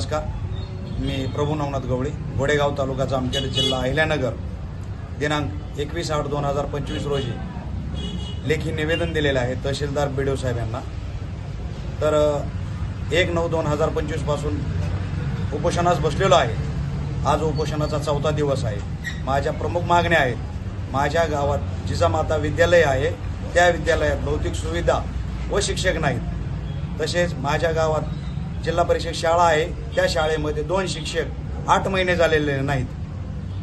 नमस्कार. मी प्रभू नवनाथ गवळी गोडेगाव तालुका जामखेड जिल्हा अहिल्यानगर दिनांक एकवीस आठ दोन हजार पंचवीस रोजी. लेखी निवेदन दिलेलं आहे तहसीलदार बिडो साहेब यांना. तर एक नऊ दोन हजार पंचवीसपासून उपोषणास बसलेलो आहे. आज उपोषणाचा चौथा दिवस आहे. माझ्या प्रमुख मागण्या आहेत. माझ्या गावात जिजामाता विद्यालय आहे. त्या विद्यालयात भौतिक सुविधा व शिक्षक नाहीत. तसेच माझ्या गावात जिल्हा परिषद शाळा आहे. त्या शाळेमध्ये दोन शिक्षक आठ महिने झालेले नाहीत.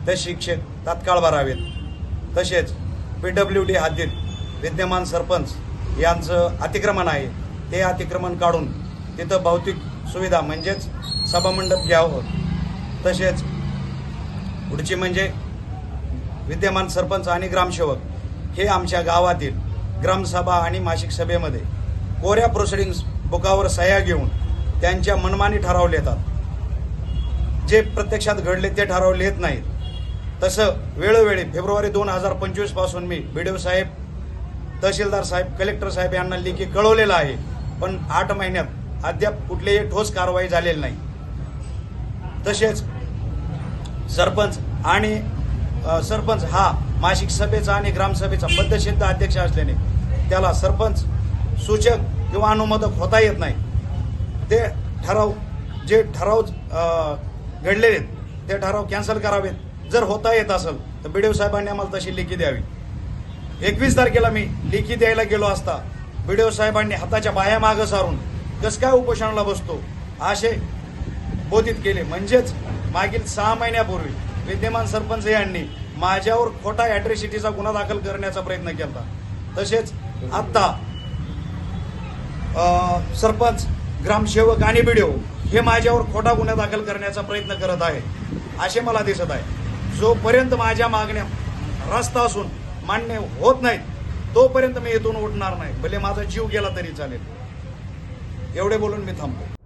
ते शिक्षक तात्काळ भरावेत. तसेच पी डब्ल्यू डी हद्दीत विद्यमान सरपंच यांचं अतिक्रमण आहे. ते अतिक्रमण काढून तिथं भौतिक सुविधा म्हणजेच सभामंडप घ्यावं. तसेच पुढची म्हणजे विद्यमान सरपंच आणि ग्रामसेवक हे आमच्या गावातील ग्रामसभा आणि मासिक सभेमध्ये कोऱ्या प्रोसिडिंग्स बुकावर सह्या घेऊन त्यांच्या मनमानी ठराव लिहितात. जे प्रत्यक्षात घडले ते ठराव लिहित नाहीत. तसं वेळोवेळी फेब्रुवारी दोन हजार पंचवीसपासून मी ओ साहेब तहसीलदार साहेब कलेक्टर साहेब यांना लेखी कळवलेलं आहे. पण आठ महिन्यात अद्याप कुठलीही ठोस कारवाई झालेली नाही. तसेच सरपंच आणि सरपंच हा मासिक सभेचा आणि ग्रामसभेचा पद्धतसिद्ध अध्यक्ष असल्याने त्याला सरपंच सूचक किंवा अनुमोदक होता येत नाही. ते ठराव जे ठराव घडलेले आहेत, ते ठराव कॅन्सल करावेत. जर होता येत असेल तर बीडीओ साहेबांनी आम्हाला तशी लेखी द्यावी. एकवीस तारखेला मी लेखी द्यायला गेलो असता बीडीओ साहेबांनी हाताच्या बाया मागं सारून कसं काय उपोषणाला बसतो असे बोधित केले. म्हणजेच मागील सहा महिन्यापूर्वी विद्यमान सरपंच यांनी माझ्यावर खोटा ॲट्रिसिटीचा गुन्हा दाखल करण्याचा प्रयत्न केला. तसेच आत्ता सरपंच ग्रामसेवक आणि बीडीओ हे माझ्यावर खोटा गुन्हा दाखल करण्याचा प्रयत्न करत आहे असे मला दिसत आहे. जोपर्यंत माझ्या मागण्या रस्ता असून मान्य होत नाहीत तोपर्यंत मी येथून उठणार नाही. भले माझा जीव गेला तरी चालेल. एवढे बोलून मी थांबतो.